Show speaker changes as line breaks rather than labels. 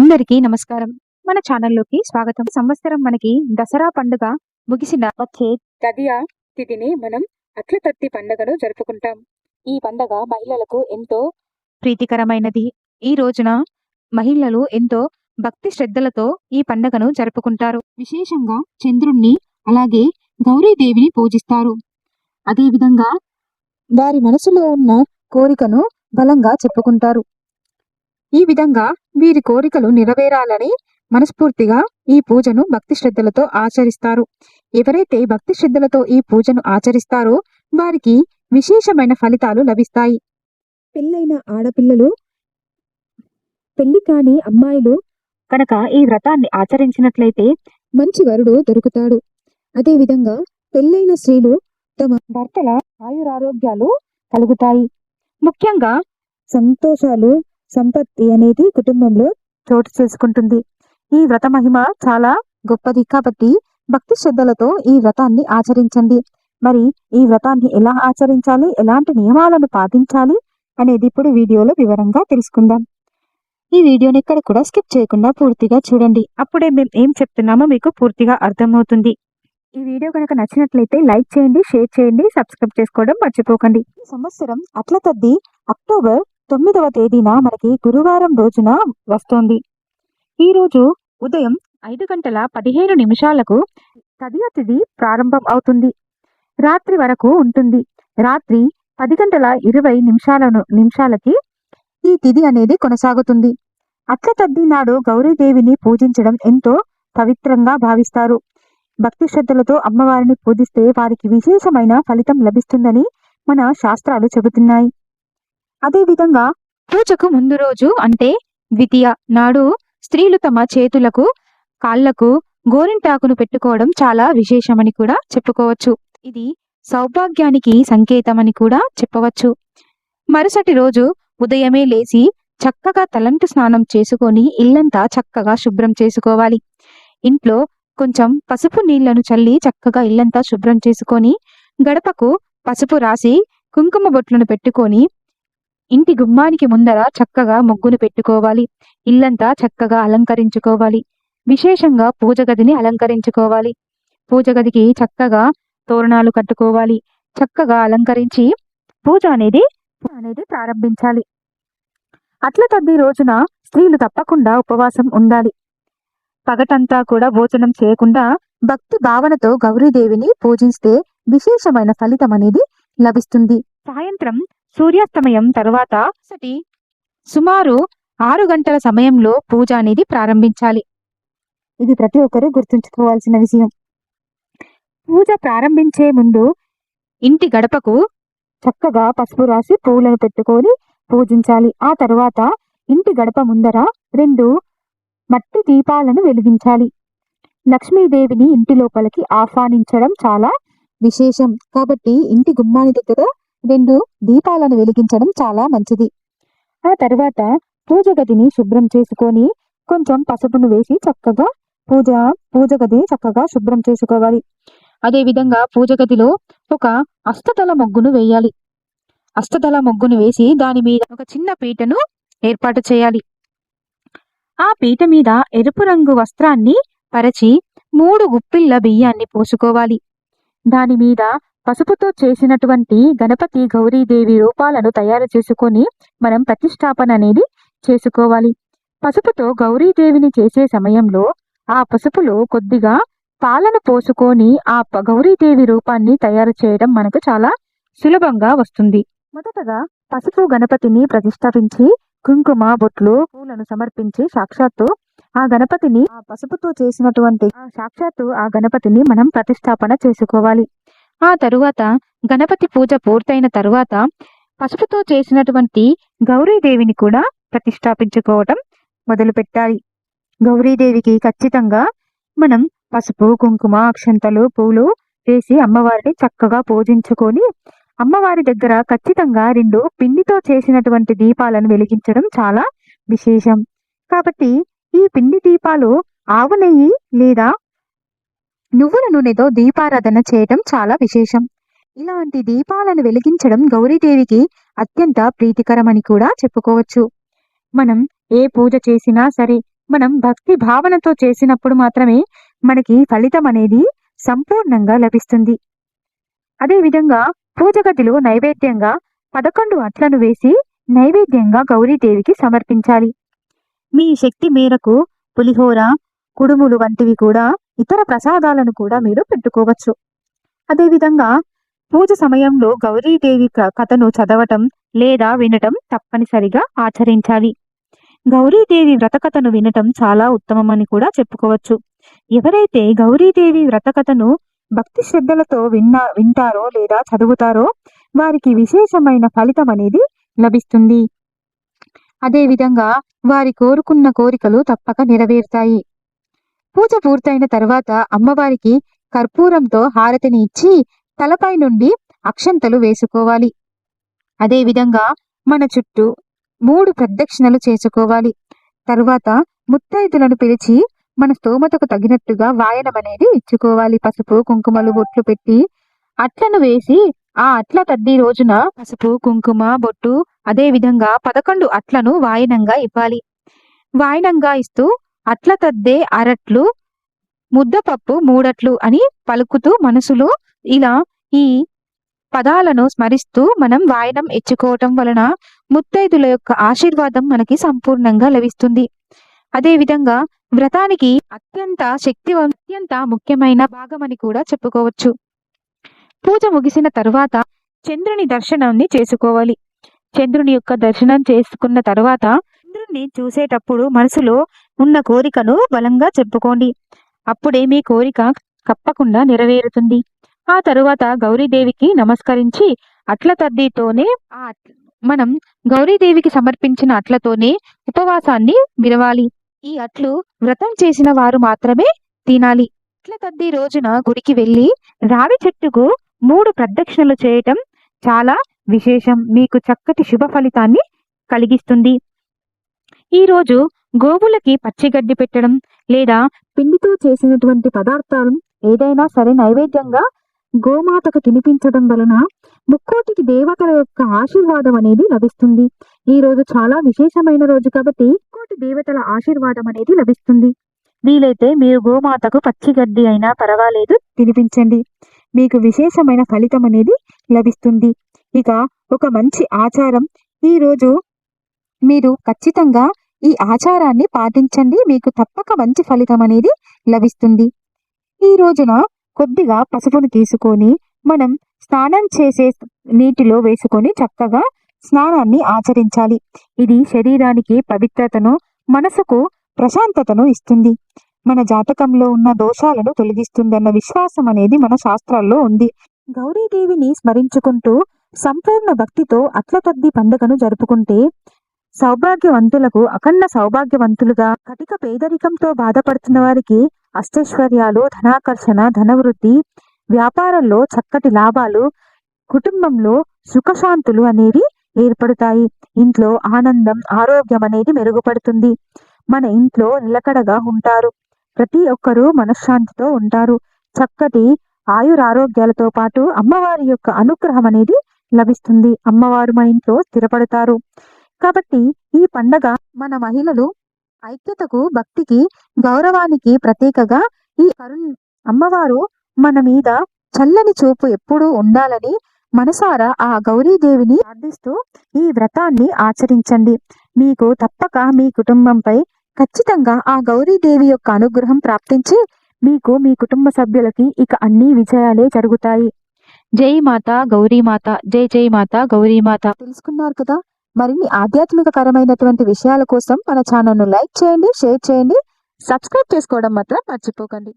అందరికీ నమస్కారం మన ఛానల్లోకి స్వాగతం సంవత్సరం మనకి దసరా పండుగ ముగిసిన
వచ్చే తదియా తిథిని మనం అట్ల తత్తి పండుగను జరుపుకుంటాం ఈ పండుగ మహిళలకు ఎంతో
ప్రీతికరమైనది ఈ రోజున మహిళలు ఎంతో భక్తి శ్రద్ధలతో ఈ పండుగను జరుపుకుంటారు విశేషంగా చంద్రుణ్ణి అలాగే గౌరీదేవిని పూజిస్తారు అదేవిధంగా వారి మనసులో ఉన్న కోరికను బలంగా చెప్పుకుంటారు ఈ విధంగా వీరి కోరికలు నెరవేరాలని మనస్ఫూర్తిగా ఈ పూజను భక్తి శ్రద్ధలతో ఆచరిస్తారు ఎవరైతే భక్తి శ్రద్ధలతో ఈ పూజను ఆచరిస్తారో వారికి విశేషమైన ఫలితాలు లభిస్తాయి పెళ్ళైన ఆడపిల్లలు పెళ్లి కాని అమ్మాయిలు కనుక ఈ వ్రతాన్ని ఆచరించినట్లయితే మంచి వరుడు దొరుకుతాడు అదేవిధంగా పెళ్ళైన స్త్రీలు తమ భర్తల ఆయురారోగ్యాలు కలుగుతాయి ముఖ్యంగా సంతోషాలు సంపత్తి అనేది కుటుంబంలో చోటు చేసుకుంటుంది ఈ వ్రత మహిమ చాలా గొప్పది కాబట్టి భక్తి శ్రద్ధలతో ఈ వ్రతాన్ని ఆచరించండి మరి ఈ వ్రతాన్ని ఎలా ఆచరించాలి ఎలాంటి నియమాలను పాటించాలి అనేది ఇప్పుడు వీడియోలో వివరంగా తెలుసుకుందాం ఈ వీడియోని ఇక్కడ కూడా స్కిప్ చేయకుండా పూర్తిగా చూడండి అప్పుడే మేము ఏం చెప్తున్నామో మీకు పూర్తిగా అర్థమవుతుంది ఈ వీడియో కనుక నచ్చినట్లయితే లైక్ చేయండి షేర్ చేయండి సబ్స్క్రైబ్ చేసుకోవడం మర్చిపోకండి ఈ సంవత్సరం అట్ల తద్ది అక్టోబర్ తొమ్మిదవ తేదీన మనకి గురువారం రోజున వస్తోంది ఈరోజు ఉదయం ఐదు గంటల పదిహేను నిమిషాలకు తదియ తిథి ప్రారంభం అవుతుంది రాత్రి వరకు ఉంటుంది రాత్రి పది గంటల ఇరవై నిమిషాల నిమిషాలకి ఈ తిథి అనేది కొనసాగుతుంది అట్ల తద్ది నాడు గౌరీదేవిని పూజించడం ఎంతో పవిత్రంగా భావిస్తారు భక్తి శ్రద్ధలతో అమ్మవారిని పూజిస్తే వారికి విశేషమైన ఫలితం లభిస్తుందని మన శాస్త్రాలు చెబుతున్నాయి అదేవిధంగా పూజకు ముందు రోజు అంటే ద్వితీయ నాడు స్త్రీలు తమ చేతులకు కాళ్లకు గోరింటాకును పెట్టుకోవడం చాలా విశేషమని కూడా చెప్పుకోవచ్చు ఇది సౌభాగ్యానికి సంకేతమని కూడా చెప్పవచ్చు మరుసటి రోజు ఉదయమే లేచి చక్కగా తలంటు స్నానం చేసుకొని ఇల్లంతా చక్కగా శుభ్రం చేసుకోవాలి ఇంట్లో కొంచెం పసుపు నీళ్లను చల్లి చక్కగా ఇల్లంతా శుభ్రం చేసుకొని గడపకు పసుపు రాసి కుంకుమ బొట్లను పెట్టుకొని ఇంటి గుమ్మానికి ముందర చక్కగా ముగ్గును పెట్టుకోవాలి ఇల్లంతా చక్కగా అలంకరించుకోవాలి విశేషంగా పూజ గదిని అలంకరించుకోవాలి పూజ గదికి చక్కగా తోరణాలు కట్టుకోవాలి చక్కగా అలంకరించి పూజ అనేది అనేది ప్రారంభించాలి అట్ల తద్ది రోజున స్త్రీలు తప్పకుండా ఉపవాసం ఉండాలి పగటంతా కూడా భోజనం చేయకుండా భక్తి భావనతో గౌరీదేవిని పూజిస్తే విశేషమైన ఫలితం అనేది లభిస్తుంది సాయంత్రం సూర్యాస్తమయం తర్వాత సుమారు ఆరు గంటల సమయంలో పూజ అనేది ప్రారంభించాలి ఇది ప్రతి ఒక్కరూ గుర్తుంచుకోవాల్సిన విషయం పూజ ప్రారంభించే ముందు ఇంటి గడపకు చక్కగా పసుపు రాసి పూలను పెట్టుకొని పూజించాలి ఆ తర్వాత ఇంటి గడప ముందర రెండు మట్టి దీపాలను వెలిగించాలి లక్ష్మీదేవిని ఇంటి లోపలికి ఆహ్వానించడం చాలా విశేషం కాబట్టి ఇంటి గుమ్మాని దగ్గర రెండు దీపాలను వెలిగించడం చాలా మంచిది ఆ తర్వాత పూజ గదిని శుభ్రం చేసుకొని కొంచెం పసుపును వేసి చక్కగా పూజ పూజ గదిని చక్కగా శుభ్రం చేసుకోవాలి అదే విధంగా పూజ గదిలో ఒక అష్టతల మొగ్గును వేయాలి అష్టతల మొగ్గును వేసి దాని మీద ఒక చిన్న పీటను ఏర్పాటు చేయాలి ఆ పీట మీద ఎరుపు రంగు వస్త్రాన్ని పరచి మూడు గుప్పిళ్ళ బియ్యాన్ని పోసుకోవాలి దాని మీద పసుపుతో చేసినటువంటి గణపతి గౌరీదేవి రూపాలను తయారు చేసుకొని మనం ప్రతిష్టాపన అనేది చేసుకోవాలి పసుపుతో గౌరీదేవిని చేసే సమయంలో ఆ పసుపులో కొద్దిగా పాలను పోసుకొని ఆ గౌరీదేవి రూపాన్ని తయారు చేయడం మనకు చాలా సులభంగా వస్తుంది మొదటగా పసుపు గణపతిని ప్రతిష్టాపించి కుంకుమ బొట్లు పూలను సమర్పించి సాక్షాత్తు ఆ గణపతిని ఆ పసుపుతో చేసినటువంటి సాక్షాత్తు ఆ గణపతిని మనం ప్రతిష్టాపన చేసుకోవాలి ఆ తరువాత గణపతి పూజ పూర్తయిన తరువాత పసుపుతో చేసినటువంటి గౌరీదేవిని కూడా ప్రతిష్టాపించుకోవటం మొదలుపెట్టాలి గౌరీదేవికి ఖచ్చితంగా మనం పసుపు కుంకుమ అక్షంతలు పూలు వేసి అమ్మవారిని చక్కగా పూజించుకొని అమ్మవారి దగ్గర ఖచ్చితంగా రెండు పిండితో చేసినటువంటి దీపాలను వెలిగించడం చాలా విశేషం కాబట్టి ఈ పిండి దీపాలు ఆవు నెయ్యి లేదా నువ్వుల నూనెతో దీపారాధన చేయటం చాలా విశేషం ఇలాంటి దీపాలను వెలిగించడం గౌరీదేవికి అత్యంత ప్రీతికరమని కూడా చెప్పుకోవచ్చు మనం ఏ పూజ చేసినా సరే మనం భక్తి భావనతో చేసినప్పుడు మాత్రమే మనకి ఫలితం అనేది సంపూర్ణంగా లభిస్తుంది అదేవిధంగా పూజ గదిలో నైవేద్యంగా పదకొండు అట్లను వేసి నైవేద్యంగా గౌరీదేవికి సమర్పించాలి మీ శక్తి మేరకు పులిహోర కుడుములు వంటివి కూడా ఇతర ప్రసాదాలను కూడా మీరు పెట్టుకోవచ్చు అదేవిధంగా పూజ సమయంలో గౌరీదేవి కథను చదవటం లేదా వినటం తప్పనిసరిగా ఆచరించాలి గౌరీదేవి వ్రతకథను వినటం చాలా ఉత్తమమని కూడా చెప్పుకోవచ్చు ఎవరైతే గౌరీదేవి వ్రతకథను భక్తి శ్రద్ధలతో విన్నా వింటారో లేదా చదువుతారో వారికి విశేషమైన ఫలితం అనేది లభిస్తుంది అదేవిధంగా వారి కోరుకున్న కోరికలు తప్పక నెరవేరుతాయి పూజ పూర్తయిన తర్వాత అమ్మవారికి కర్పూరంతో హారతిని ఇచ్చి తలపై నుండి అక్షంతలు వేసుకోవాలి అదేవిధంగా మన చుట్టూ మూడు ప్రదక్షిణలు చేసుకోవాలి తరువాత ముత్తైదులను పిలిచి మన స్తోమతకు తగినట్టుగా వాయనం అనేది ఇచ్చుకోవాలి పసుపు కుంకుమలు బొట్లు పెట్టి అట్లను వేసి ఆ అట్ల తద్ది రోజున పసుపు కుంకుమ బొట్టు అదే విధంగా పదకొండు అట్లను వాయనంగా ఇవ్వాలి వాయనంగా ఇస్తూ అట్ల తద్దే అరట్లు ముద్దపప్పు మూడట్లు అని పలుకుతూ మనసులో ఇలా ఈ పదాలను స్మరిస్తూ మనం వాయనం ఎచ్చుకోవటం వలన ముత్తైదుల యొక్క ఆశీర్వాదం మనకి సంపూర్ణంగా లభిస్తుంది అదేవిధంగా వ్రతానికి అత్యంత శక్తి అత్యంత ముఖ్యమైన భాగమని కూడా చెప్పుకోవచ్చు పూజ ముగిసిన తరువాత చంద్రుని దర్శనాన్ని చేసుకోవాలి చంద్రుని యొక్క దర్శనం చేసుకున్న తర్వాత చంద్రుణ్ణి చూసేటప్పుడు మనసులో ఉన్న కోరికను బలంగా చెప్పుకోండి అప్పుడే మీ కోరిక తప్పకుండా నెరవేరుతుంది ఆ తరువాత గౌరీదేవికి నమస్కరించి అట్ల తద్దితోనే ఆ మనం గౌరీదేవికి సమర్పించిన అట్లతోనే ఉపవాసాన్ని విరవాలి ఈ అట్లు వ్రతం చేసిన వారు మాత్రమే తినాలి అట్ల తద్ది రోజున గుడికి వెళ్ళి రావి చెట్టుకు మూడు ప్రదక్షిణలు చేయటం చాలా విశేషం మీకు చక్కటి శుభ ఫలితాన్ని కలిగిస్తుంది ఈరోజు గోవులకి పచ్చిగడ్డి పెట్టడం లేదా పిండితో చేసినటువంటి పదార్థాలు ఏదైనా సరే నైవేద్యంగా గోమాతకు తినిపించడం వలన ముక్కోటికి దేవతల యొక్క ఆశీర్వాదం అనేది లభిస్తుంది ఈ రోజు చాలా విశేషమైన రోజు కాబట్టి ముక్కోటి దేవతల ఆశీర్వాదం అనేది లభిస్తుంది వీలైతే మీరు గోమాతకు పచ్చిగడ్డి అయినా పర్వాలేదు తినిపించండి మీకు విశేషమైన ఫలితం అనేది లభిస్తుంది ఇక ఒక మంచి ఆచారం ఈ రోజు మీరు ఖచ్చితంగా ఈ ఆచారాన్ని పాటించండి మీకు తప్పక మంచి ఫలితం అనేది లభిస్తుంది ఈ రోజున కొద్దిగా పసుపును తీసుకొని మనం స్నానం చేసే నీటిలో వేసుకొని చక్కగా స్నానాన్ని ఆచరించాలి ఇది శరీరానికి పవిత్రతను మనసుకు ప్రశాంతతను ఇస్తుంది మన జాతకంలో ఉన్న దోషాలను తొలగిస్తుందన్న విశ్వాసం అనేది మన శాస్త్రాల్లో ఉంది గౌరీదేవిని స్మరించుకుంటూ సంపూర్ణ భక్తితో అట్లతద్ది పండుగను జరుపుకుంటే సౌభాగ్యవంతులకు అఖండ సౌభాగ్యవంతులుగా కటిక పేదరికంతో బాధపడుతున్న వారికి అష్టైశ్వర్యాలు ధనాకర్షణ ధనవృద్ధి వ్యాపారంలో చక్కటి లాభాలు కుటుంబంలో సుఖశాంతులు అనేవి ఏర్పడతాయి ఇంట్లో ఆనందం ఆరోగ్యం అనేది మెరుగుపడుతుంది మన ఇంట్లో నిలకడగా ఉంటారు ప్రతి ఒక్కరూ మనశ్శాంతితో ఉంటారు చక్కటి ఆయురారోగ్యాలతో పాటు అమ్మవారి యొక్క అనుగ్రహం అనేది లభిస్తుంది అమ్మవారు మన ఇంట్లో స్థిరపడతారు కాబట్టి ఈ పండగ మన మహిళలు ఐక్యతకు భక్తికి గౌరవానికి ప్రతీకగా ఈ కరుణ్ అమ్మవారు మన మీద చల్లని చూపు ఎప్పుడూ ఉండాలని మనసారా ఆ గౌరీదేవిని ప్రార్థిస్తూ ఈ వ్రతాన్ని ఆచరించండి మీకు తప్పక మీ కుటుంబంపై ఖచ్చితంగా ఆ గౌరీదేవి యొక్క అనుగ్రహం ప్రాప్తించి మీకు మీ కుటుంబ సభ్యులకి ఇక అన్ని విజయాలే జరుగుతాయి జై మాత గౌరీమాత జై జై మాత గౌరీమాత తెలుసుకున్నారు కదా మరిన్ని ఆధ్యాత్మికకరమైనటువంటి విషయాల కోసం మన ఛానల్ను లైక్ చేయండి షేర్ చేయండి సబ్స్క్రైబ్ చేసుకోవడం మాత్రం మర్చిపోకండి